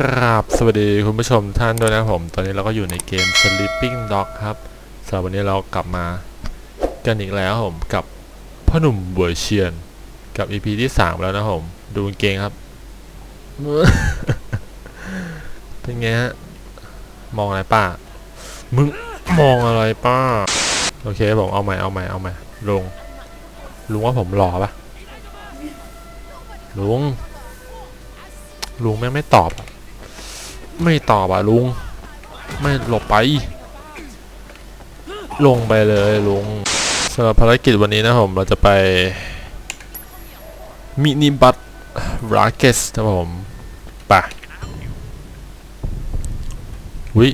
กราบสวัสดีคุณผู้ชมท่านด้วยนะผม ตอนนี้เราก็อยู่ในเกม Sleeping Dog ครับสำหรับวันนี้เรากลับมากันอีกแล้วผมกับพ่อหนุ่มบวยเชียน กับ EP ที่ 3 แล้วนะผม ดูเกงครับ เป็นไงฮะ มองอะไรป้า มึงมองอะไรป้า โอเคผมเอาใหม่เอาใหม่เอาใหม่ลุงลุงว่าผมหล่อปะลุงลุงแม่งไม่ตอบอะ ไม่ตอบอะลุง ไม่หลบไป ลงไปเลยลุงสำหรับภารกิจวันนี้นะผมเราจะไป มินิบัสราเกสนะผมไปวิ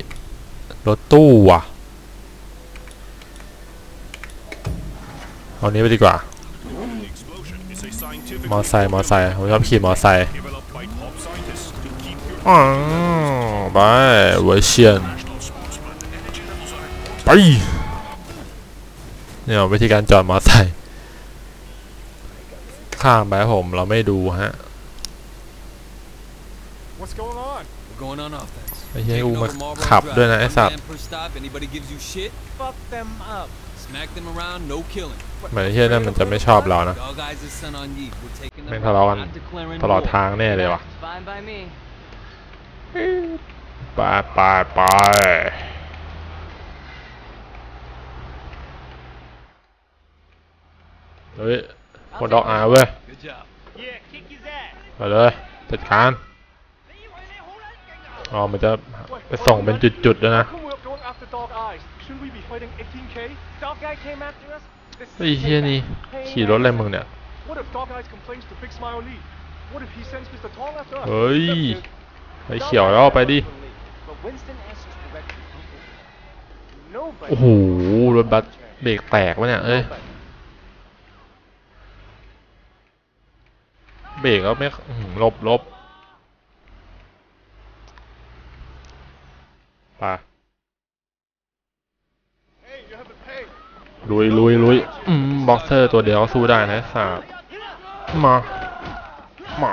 รถตู้ว่ะ เอานี้ไปดีกว่า มอไซค์มอไซค์ผมชอบขี่มอไซค์ developed by top scientists to keep your อ๋อ ไปเวอร์เชียนไปเนี่ยวิธีการจอดมอไซค์ข้ามไปครับผมเราไม่ดูฮะ What's going on? We're going on offense. ไอ้เหี้ย Taking กูมา over Marlboro ขับ Drive. ด้วยนะไอ้ One สัตว์ man per stop. Anybody gives you shit, Fuck them up. smack them around. No killing. เหมือนไอ้เหี้ยนั่นมันจะไม่ชอบเรานะ Dog eyes is son on ye. We're taking แม่ง them ทะเลาะกัน Not declaring ตลอด war. ทางแน่เลยว่ะ Fine by me. ไปไปไปเฮ้ยคนดอกอาเว้ยมาเลยจัดการอ๋อมันจะไปส่งเป็นจุดๆแล้วนะไอ้เฮียนี่ขี่รถอะไรมึงเนี่ยเฮ้ยไปเขียวแล้วไปดิ โอ้โห รถบัสเบรกแตกวะเนี่ย เอ้ย เบรกก็ไม่ลบลบไปลุยลุยลุยบ็อกเซอร์ตัวเดียวก็สู้ได้นะสาบมา มา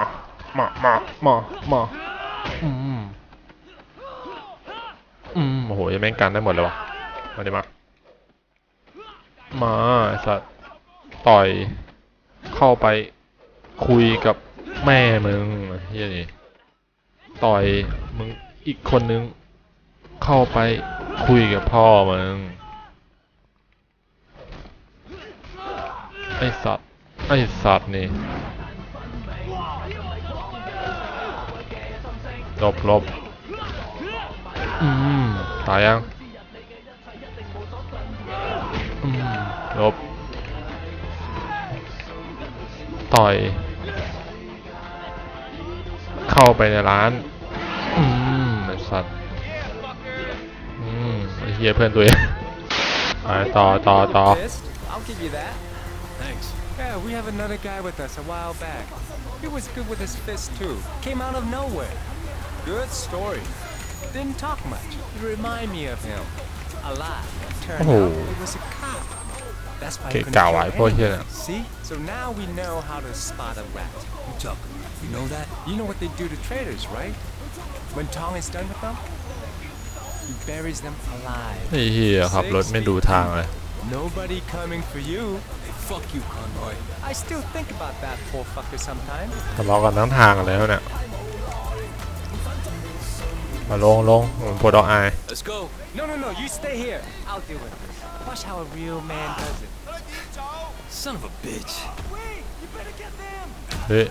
มา มา มา มา อืม อืมโอ้โหยังแม่งกันได้หมดเลยวะมาดิมามาไอ้สัตว์ต่อยเข้าไปคุยกับแม่มึงเฮียนี่ต่อยมึงอีกคนนึง เข้าไปคุยกับพ่อมึงไอสัตว์ไอสัตว์นี่หลบหลบ อืม ตายยัง อืมหลบ ต่อย เข้าไปในร้าน อืม ไอสัตว์ อืม ไอเฮียเพื่อนตัวเอง ไปต่อต่อต่อ Fist? I'll give you that. Thanks. Yeah, we have another guy with us a while back. He was good with his fist too. Came out of nowhere. Good story. Didn't talk much. You remind me of him. A lot. Turned Oh. out it was a cop. That's why he Okay, couldn't got kill it. Boy, anyone. yeah. See? So now we know how to spot a rat. You talk. You know that? You know what they do to traitors, right? When Tong is done with them, he buries them alive. ไอ้เฮียขับรถไม่ดูทางเลย Nobody coming for you. Hey, fuck you, Conroy. I still think about that poor fucker sometimes. ทะเลาะกันทั้งทางแล้วเนี่ย มาลงลงผมปวดดอกอาย Let's go. No, no, no, you stay here. I'll deal with this. Watch how a real man does it. Son of a bitch. เฮ้ย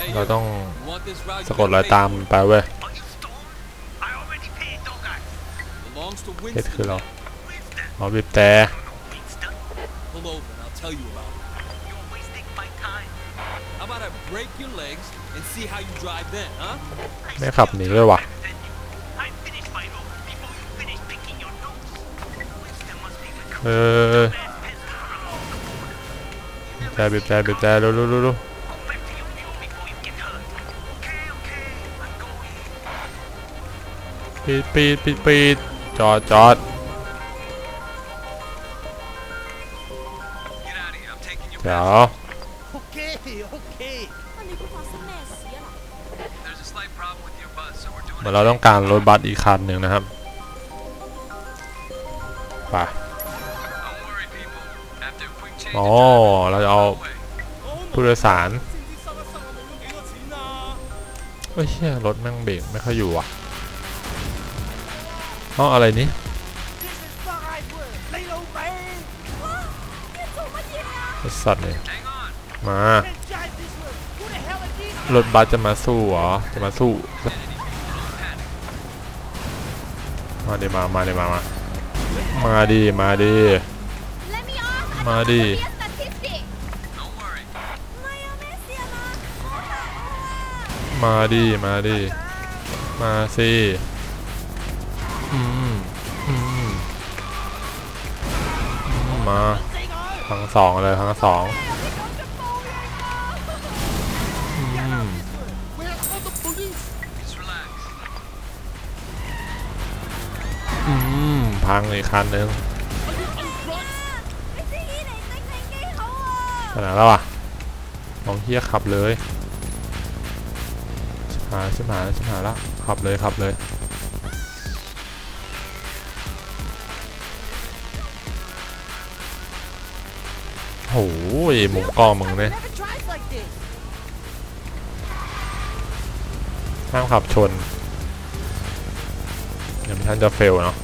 Hey, เรา you ต้อง want this route? สะ You กด gotta รอย pay ตาม for it. ไปเว้ย Belongs to เฮ็ดคือ Winston. เราเอาบีบแต่ Pull over and I'll tell you about it. How about I break your legs and see how you drive then, huh? ไม่ขับหนีเลยว่ะ เออบีบแต่บีบแต่บีบแต่รู้รู้รู้รู้ปีดปีดปีดปีดจอดจอดเดี๋ยว อนเราต้องการรถบัสอีกคันหนึ่งนะครับไปอ๋อเราจะเอาผู้โดยสารเฮ้ยเชี่ยรถแม่งเบรกไม่ค่อยอยู่อะอ๋ออะไรนี้สัตว์เลยมารถบัสจะมาสู้เหรอ จะมาสู้ มาดิมา มาดิมา มา มาดิมาดิมาแม่เสียนะมาดิมาดิมาสิอืมอืมอืมมาทั้งสองเลยทั้งสอง พังอีกคันหนึ่งไม่ใช่ที่ไหนใครใครแกล้งเขาอะไปไหนแล้วอะลองเฮียขับเลยชิบหายชิบหายชิบหายละขับเลยขับเลยโอ้ยมุมกล้องมึงเนี่ย Never drives like this. ห้ามขับชนเดี๋ยวท่านจะเฟลเนาะ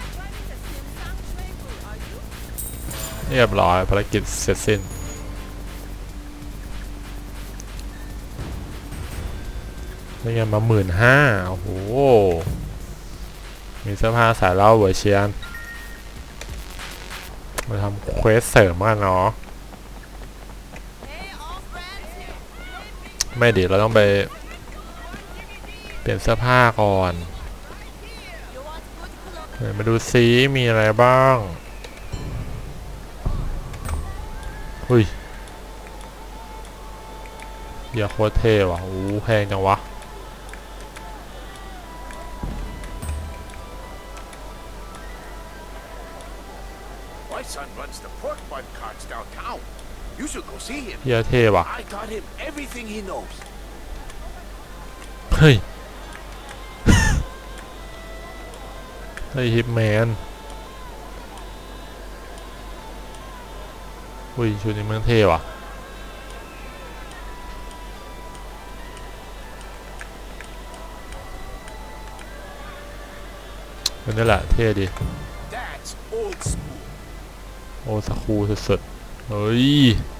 not driving the Samsung Travel, are you? เรียบร้อยภารกิจเสร็จสิ้นได้เงินมาหมื่นห้าโอ้โห มีเสื้อผ้าใส่แล้วเวอร์เชียน มาทำเควสเสริมกันเนาะ Hey, all friends here. ไม่ดีเราต้องไป เปลี่ยนเสื้อผ้าก่อนเดี๋ยมาดูซิมีอะไรบ้าง อุ้ยเหี้ยาโคตรเท่ว่ะโอ้โหแพงจังวะ เฮียเท่ว่ะ I taught him everything he knows. เฮ้ยเฮ้ยฮิปแมนอุ้ยชุดนี้มันเท่ว่ะมันนี่แหละเท่ดี That's old school. โอ้สคูลสุดๆเฮ้ย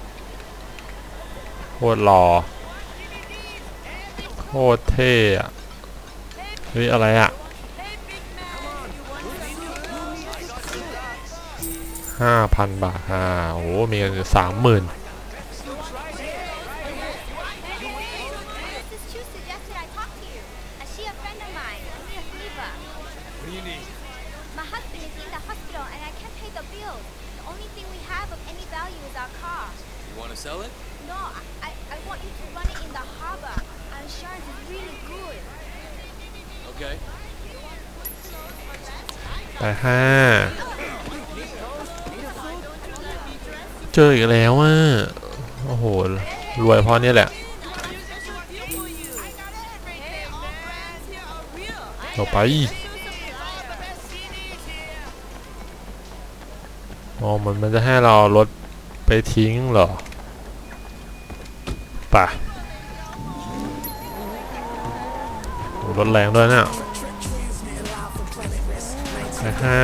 โค ตรหล่อโคตรเท่อะเฮ้ยอะไรอะห้าพันบาทฮ่าโอ้โหมีเงินอยู่สามหมื่น Mrs. Chu suggested I talk to you. Is she a friend of mine? I'm a fever. What do you need? My husband is in the hospital and I can't pay the bills. The only thing we have of any value is our car. You want to sell it? No, I, I want you to run it in the harbor. Our insurance is really good. Okay. ไปห้าเจออีกแล้วอะโอ้โห รวยเพราะเนี่ยแหละต่อไปอ๋อมันมันจะให้เรารถไปทิ้งเหรอป่ะรถแรงด้วยเนี่ย ไปห้า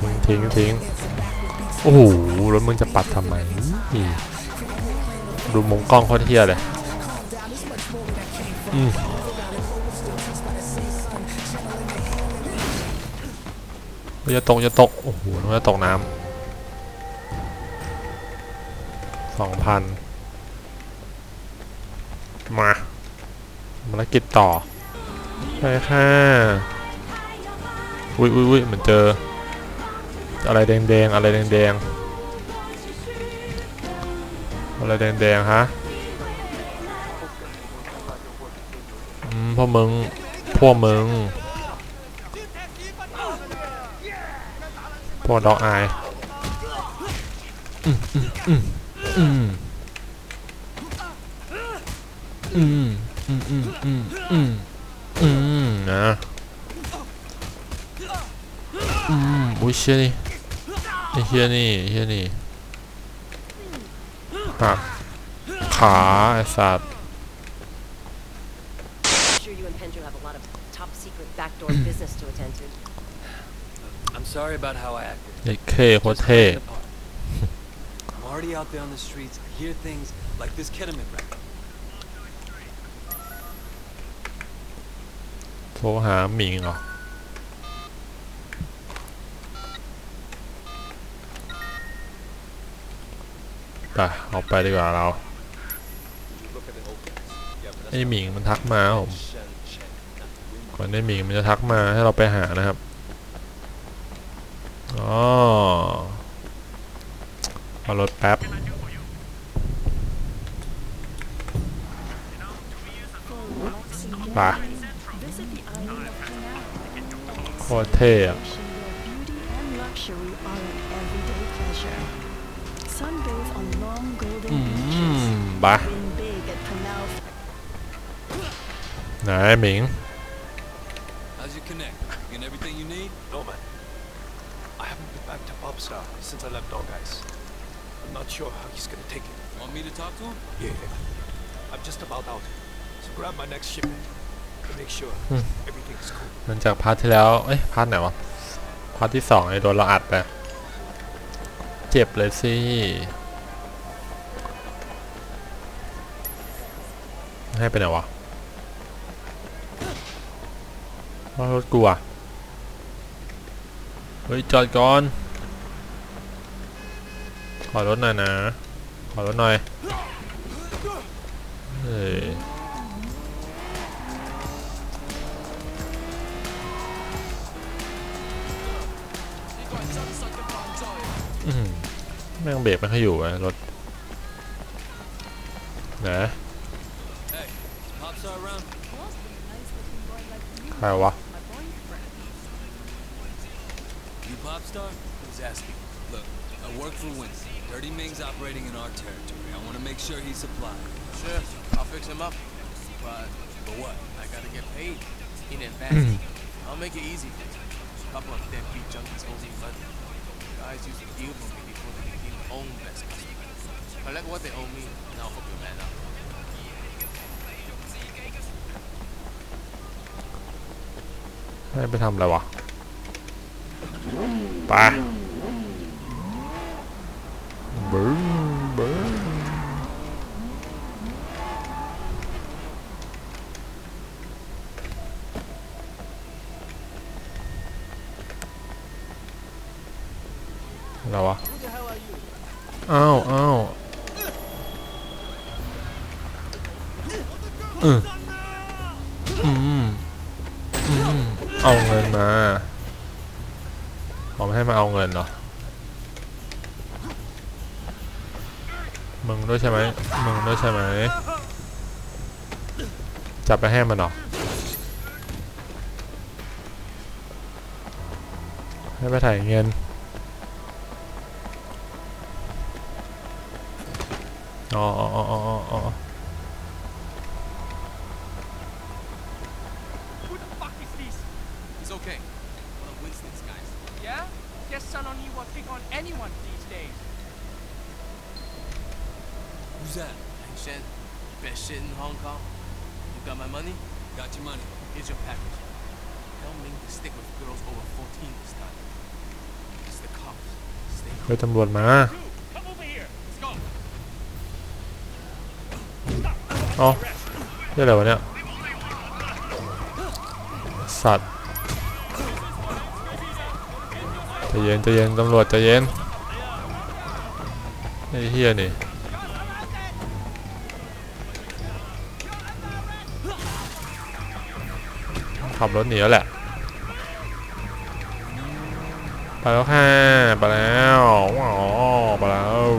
ทิ้งทิ้งทิ้งโอ้โห รถมึงจะปัดทำไม ดูมุมกล้องโคตรเทียเลย อืมเฮ้ยอย่าตกอย่าตก โอ้โหน่าจะตกน้ำสองพัน มาภารกิจต่อไปค่ะอุ้ยอุ้ยอุ้ยเหมือนเจอ อะไรแดงๆ อะไรแดงๆ อะไรแดงๆ ฮะ อืมพวกมึงพวกมึงพวกด็อกอายอืมอืมอืมอืม อืมอืมอืมอืมอืมอืมนะ อืมอุ้ยเชี่ยนี่ไอ้เชี่ยนี่ไอ้เชี่ยนี่หักขาไอ้สัตว์ sure you and Pendrew have a lot of top secret backdoor business to attend to. I'm sorry about how I acted. ไอ้เคโคตร Just เท่ playing the part. I'm already out there on the streets. I hear things like this ketamine racket. รหาหมิงเหรอ ไปเอาไปดีกว่าเราไอ้หมิงมันทักมาผมก่อนไอ้หมิงมันจะทักมาให้เราไปหานะครับอ๋อเอารถแป๊บไป โคตรเท่อะ Beauty and luxury are an everyday pleasure. Sunbathe on long golden อื beaches. มไป Win big at Canal ไหนหมิง How's your connect? Getting everything you need? No, man. I haven't been back to Bobstar since I left Dog Eyes. I'm not sure how he's gonna take it. Want me to talk to him? Yeah. I'm just about out. So grab my next shipment And make sure Hmm. everything is cool. หลังจากพาร์ทที่แล้ว เอ้ยพาร์ทไหนวะ พาร์ทที่สองไอ้โดนเราอัดไป เจ็บเลยสิให้ไปไหนวะว่ารถกูอะเฮ้ย จอดก่อน ขอรถหน่อยนะ ขอรถหน่อย แม่งเบรกไม่ค่อยอยู่อะรถนะ Hey, is Popstar around? ใครวะ You Popstar? Who's asking? Look, I work for Winston. Dirty Ming's operating in our territory. I want to make sure he's supplied. Sure, I'll fix him up. But But what? I gotta get paid in advance. I'll make it easy. A couple of deadbeat junkies owe me money. Guys used to deal for me before they became own best customers. Collect what they owe me, and I'll hook your man up. ให้ไปทำอะไรวะ ไป ช่ไหมจับไปให้มันเหรอให้ไปถ่ายเงินอ๋ออ๋ออ๋ออ๋อ อ๋อ Who the fuck is this? It's okay. One of Winston's guys. Yeah? Guess Sun on you will pick on anyone these days. Who's that? Hang Shen, best shit in Hong Kong. You got my money? Got your money. Here's your package. Tell Ming to stick with girls over 14 this time. It's the cops. Stay เฮ้ยตำรวจมา Come over here. Let's go. เอ๋อนี่อะไรวะเนี่ย สัตว์ใจเย็นใจเย็นตำรวจใจเย็นไอ้เฮียนี่ ขับรถหนีแล้วแหละไปแล้วค่ะไปแล้วว้าวไปแล้ว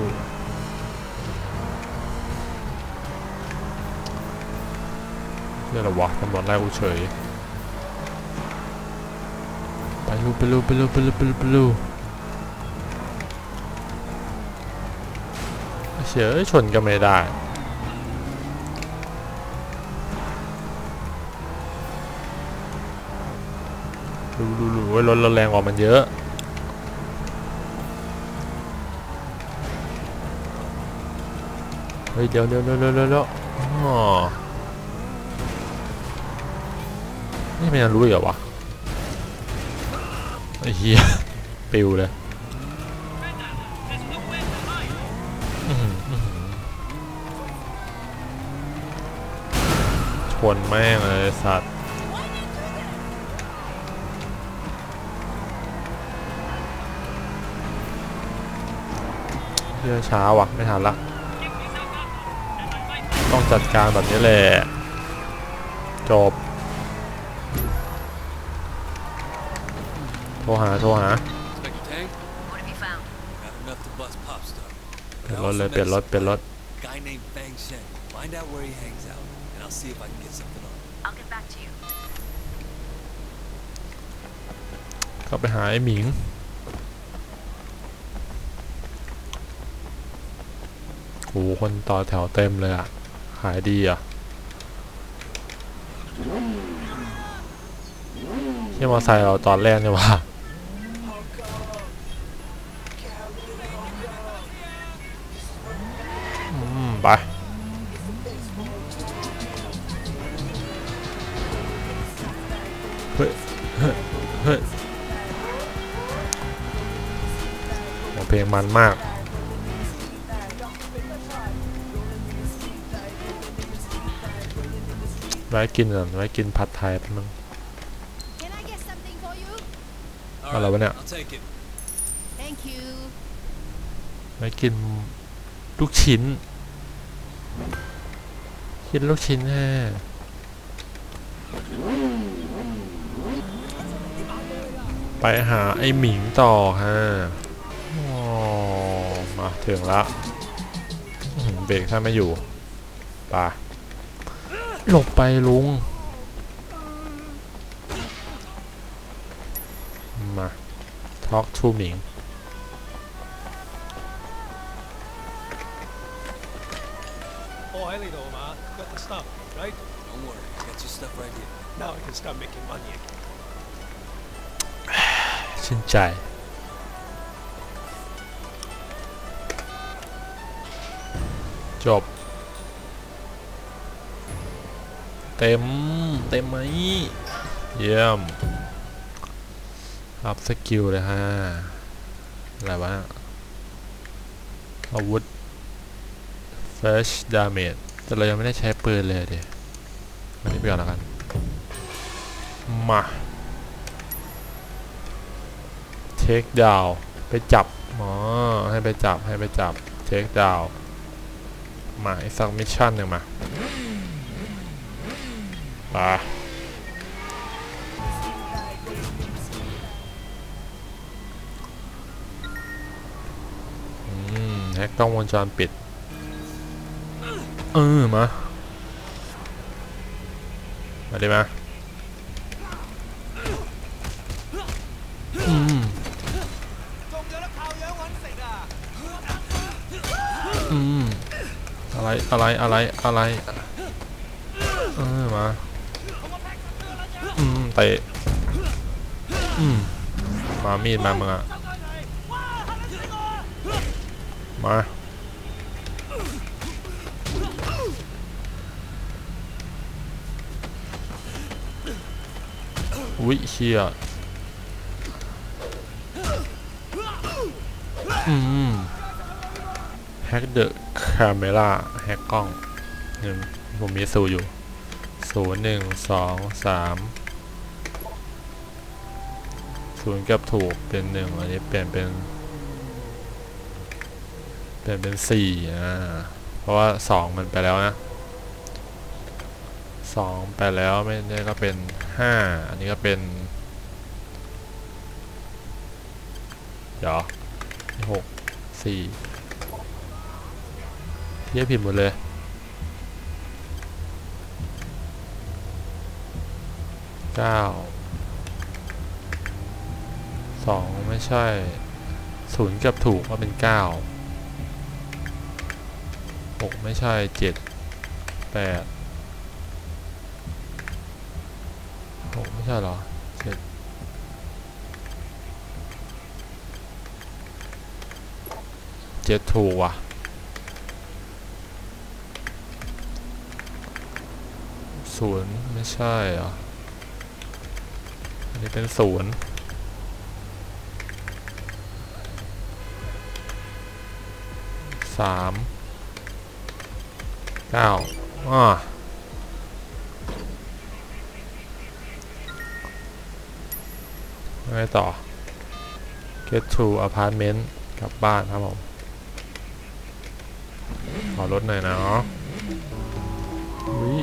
เรื่องอวะตำรวจไล่กูเฉยไปลูไปลูไปลูไปลูไปลูไปลูเฉยชนกันไม่ได้ ดูดูดูว่ารถเราแรงกว่ามันเยอะเฮ้ยเดี๋ยวเดี๋ยวเดี๋ยวเดี๋ยวเออนี่มันยังรู้อีกเหรอวะไอ้เหี้ยปิวเลยชนแม่งเลยสัตว์ เรือช้าว่ะไม่ทันละ ต้องจัดการแบบนี้แหละ จบ โทรหา โทรหา เปลี่ยนรถเลย เปลี่ยนรถ เปลี่ยนรถ Guy named Fang Shen. Find out where he hangs out, and I'll see if I can get something on I'll get back to you. กลับไปหาไอ้หมิง หคนต่อแถวเต็มเลยอะขายดีอะที่มอไซค์เราตอนแรกเนี่ยว่าไปเฮ้ยเฮ้ยเฮ้ยโอ้เพลงมันมาก ว้กินก่อนไว้กินผัดไทยแป๊บนึง Can I get something for you? All Hello, right, Vanessa. I'll take it. Thank you. ไว้กินลูกชิ้น กินลูกชิ้นแน่ไปหาไอ้หมิงต่อฮะอ๋อมาถึงละอื้อหือเบรกถ้าไม่อยู่ไปะ หลบไปลุง มา talk to หมิง Oh, I know, ma. Got the stuff, right? Don't worry, I got your stuff right here. Now I can start making money again. ชื่นใจจบ เต็ม เต็มไหม เยี่ยมรับสกิลเลยฮะ อะไรวะอาวุธ Fresh Damage แต่เรายังไม่ได้ใช้ปืนเลยเดี๋ยวอันนี้ไปก่อนแล้วกัน มาเทคดาวไปจับอ๋อให้ไปจับให้ไปจับเทคดาวมาอีกสักมิชชั่นหนึ่งมา ปแฮกกล้องวงจรปิด เออ มา มาดิมาอืมอืมอะไร อะไร อะไร อะไร อืมเตะอืมมามีดมามึงอะมาอุ้ยเชียอืมแฮกเดอะคาเมล่าแฮกกล้องหนึ่งผมมีสูอยู่ ศูนย์หนึ่งสองสามศูนย์กับถูกเป็นหนึ่งอันนี้เปลี่ยนเป็นเปลี่ยนเป็นสี่อ่าเพราะว่าสองมันไปแล้วนะสองไปแล้วไม่ได้ก็เป็นห้าอันนี้ก็เป็นเหรอหกสี่เทียผิดหมดเลย เก้าสองไม่ใช่ศูนย์กับถูกก็เป็นเก้าหกไม่ใช่เจ็ดแปดหกไม่ใช่เหรอเจ็ดเจ็ดถูกว่ะศูนย์ไม่ใช่เหรออั นนี้เป็นศูนย์สามเก้าอ่าไงต่อ get to apartment กลับบ้านครับผม ขอรถหน่อยนะอุ้ย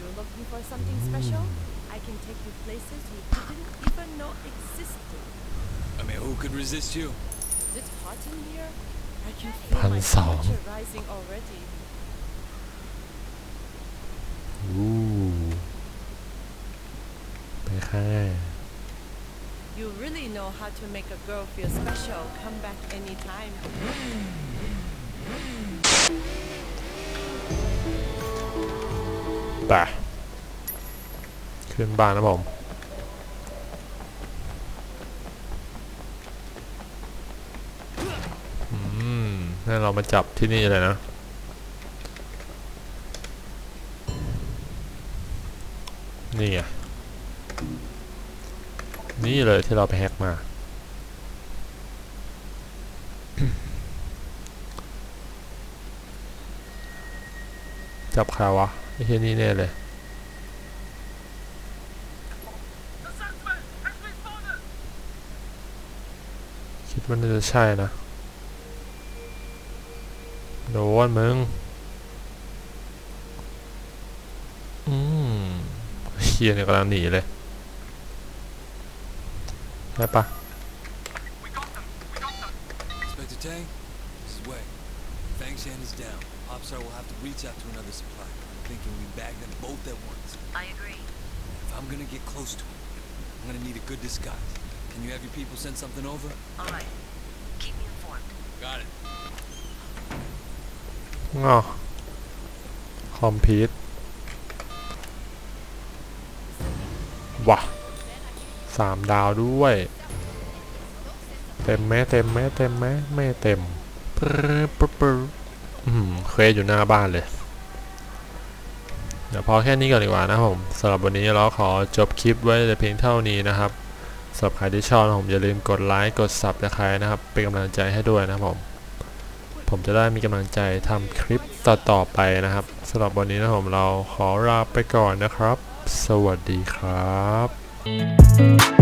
You're looking for something special? I can take you places you didn't even know existed. I mean, who could resist you? Is it hot in here? I can feel my พันสอง temperature rising already. อู้ไปค่ะ You really know how to make a girl feel special. Come back anytime. ไปขึ้นบ้านนะผม มนั่นเรามาจับที่นี่เลยนะ นี่ไง นี่เลยที่เราไปแฮกมา จับใครวะไอ้เฮียนี่แน่เลยคิดว่าน่าจะใช่นะ โดนมึง อืมเฮียเนี่ยกำลังหนีเลยได้ปะ Inspector Tang, this is Wei. Fang Shan is down. Popstar will have to reach out to another supply. I'm thinking we bag them both at once. I agree. If I'm gonna get close to him, I'm gonna need a good disguise. Can you have your people send something over? All right. Keep me informed. Got it. อ๋อคอมพิวต์ว่ะสามดาวด้วย เต็มไหมเต็มไหมเต็มไหมไม่เต็มปึ๊บปึ๊บปึ๊บอืมเควสอยู่หน้าบ้านเลย เดี๋ยวพอแค่นี้ก่อนดีกว่านะผมสำหรับวันนี้เราขอจบคลิปไว้แต่เพียงเท่านี้นะครับสำหรับใครที่ชอบผมอย่าลืมกดไลค์กดซับสไครต์นะครับ เป็นกำลังใจให้ด้วยนะครับผม ผมจะได้มีกำลังใจทำคลิปต่อๆไปนะครับสำหรับวันนี้นะผมเราขอลาไปก่อนนะครับ สวัสดีครับ